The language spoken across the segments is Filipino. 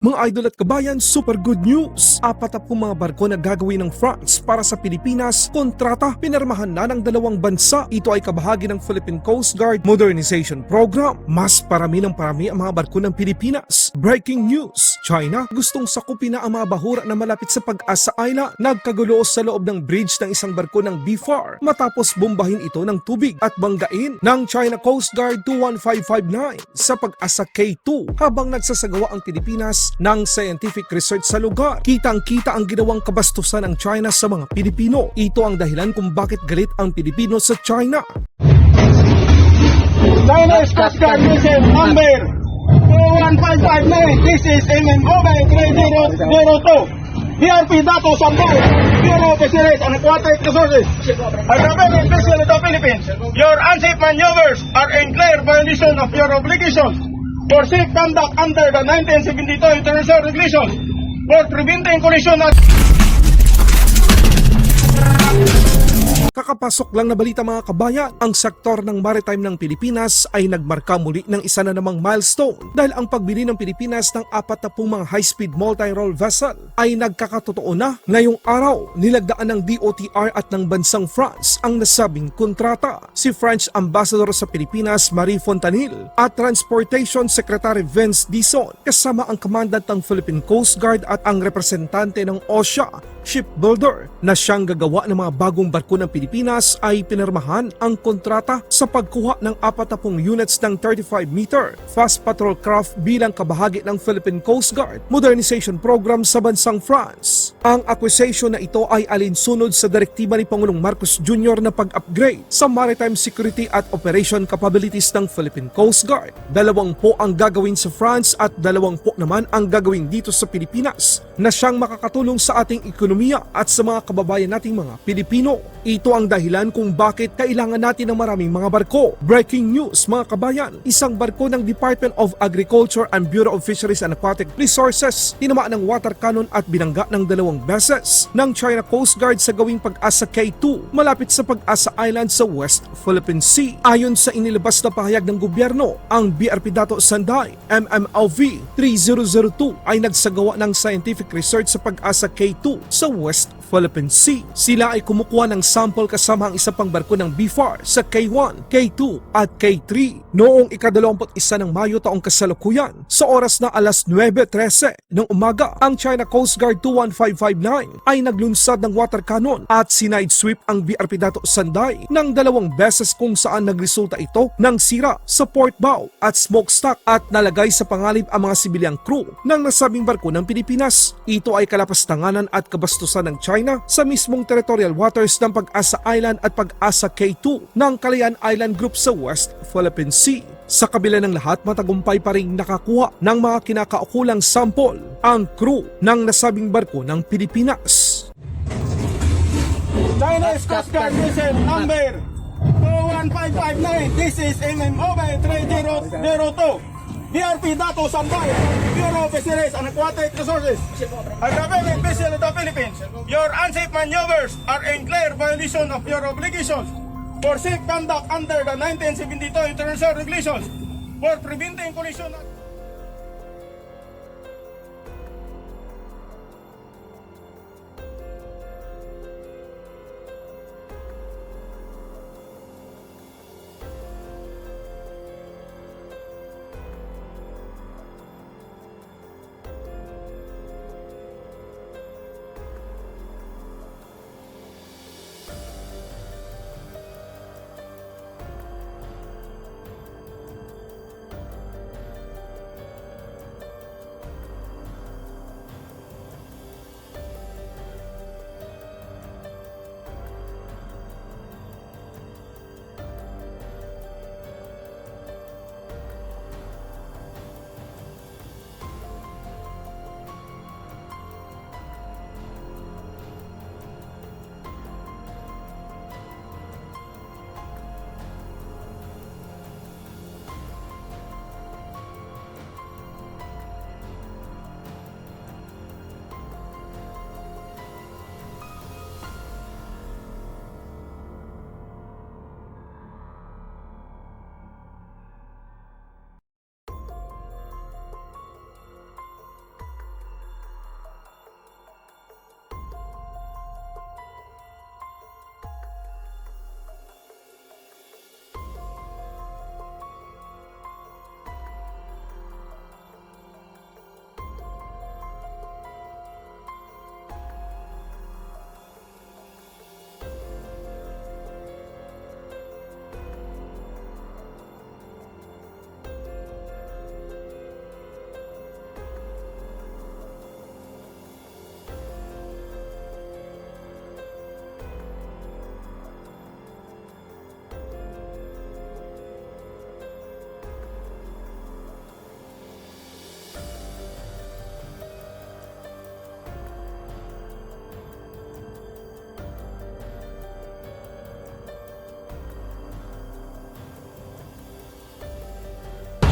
Mga idol at kabayan, super good news! Apat na mga barko na gagawin ng France para sa Pilipinas, kontrata, pinirmahan na ng dalawang bansa. Ito ay kabahagi ng Philippine Coast Guard Modernization Program. Mas parami ng parami ang mga barko ng Pilipinas. Breaking news! China gustong sakupin na ang mga bahura na malapit sa Pag-asa Island. Nagkagulo sa loob ng bridge ng isang barko ng BFAR matapos bombahin ito ng tubig at banggain ng China Coast Guard 21559 sa Pag-asa K2 habang nagsasagawa ang Pilipinas ng scientific research sa lugar. Kitang-kita ang ginawang kabastusan ng China sa mga Pilipino. Ito ang dahilan kung bakit galit ang Pilipino sa China. China's Coast Guard Mission number 21559. This is MMO by 3002. BRP Dato Sambo, Bureau of Fisheries and Aquatic Resources. Agreement Special of the Philippines. Your unsafe maneuvers are in clear violation of your obligations for safe conduct under the 1972 International Regulations. For preventing collision at Kakapasok lang na balita mga kabayan, ang sektor ng maritime ng Pilipinas ay nagmarka muli ng isa na namang milestone dahil ang pagbili ng Pilipinas ng apat na mga high-speed multi-role vessel ay nagkakatotoo na ngayong araw nilagdaan ng DOTR at ng bansang France ang nasabing kontrata. Si French Ambassador sa Pilipinas Marie Fontanil at Transportation Secretary Vince Dison kasama ang commandant ng Philippine Coast Guard at ang representante ng OSHA shipbuilder na siyang gagawa ng mga bagong barko ng Pilipinas ay pinirmahan ang kontrata sa pagkuha ng 40 units ng 35-meter fast patrol craft bilang kabahagi ng Philippine Coast Guard modernization program sa bansang France. Ang acquisition na ito ay alinsunod sa direktiba ni Pangulong Marcos Jr. na pag-upgrade sa maritime security at operation capabilities ng Philippine Coast Guard. Dalawang po ang gagawin sa France at dalawang po naman ang gagawin dito sa Pilipinas na siyang makakatulong sa ating ekonomiya at sa mga kababayan nating mga Pilipino. Ito ang dahilan kung bakit kailangan natin ng maraming mga barko. Breaking news mga kabayan, isang barko ng Department of Agriculture and Bureau of Fisheries and Aquatic Resources tinamaan ng water cannon at binangga ng dalawang beses ng China Coast Guard sa gawing pag-asa K2 malapit sa pag-asa Island sa West Philippine Sea. Ayon sa inilabas na pahayag ng gobyerno, ang BRP Dato Sanday MMLV 3002 ay nagsagawa ng scientific research sa pag-asa K2 sa West Philippine Sea. Sila ay kumukuha ng sample kasama ang isa pang barko ng BFAR sa K1, K2 at K3 noong ikadalawamput isa ng Mayo taong kasalukuyan sa oras na alas 9.13 ng umaga. Ang China Coast Guard 21559 ay naglunsad ng water cannon at sinide sweep ang BRP Dato Sanday ng dalawang beses kung saan nagresulta ito ng sira sa port bow at smokestack at nalagay sa pangalib ang mga sibilyang crew ng nasabing barko ng Pilipinas. Ito ay kalapastanganan at kabastusan ng China sa mismong territorial waters ng Pag-asa Island at Pag-asa K2 ng Calayan Island Group sa West Philippine Sea. Sa kabila ng lahat, matagumpay pa rin nakakuha ng mga kinakaukulang sample ang crew ng nasabing barko ng Pilipinas. China's Coast Guard Mission number 21559. This is MMO by 3002. BRP Dato Sambay, Bureau of Fisheries and Aquatic Resources. Agreement Special of the Philippines. Your unsafe maneuvers are in clear violation of your obligations for safe conduct under the 1972 International Regulations for preventing collision.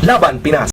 Laban Pinas.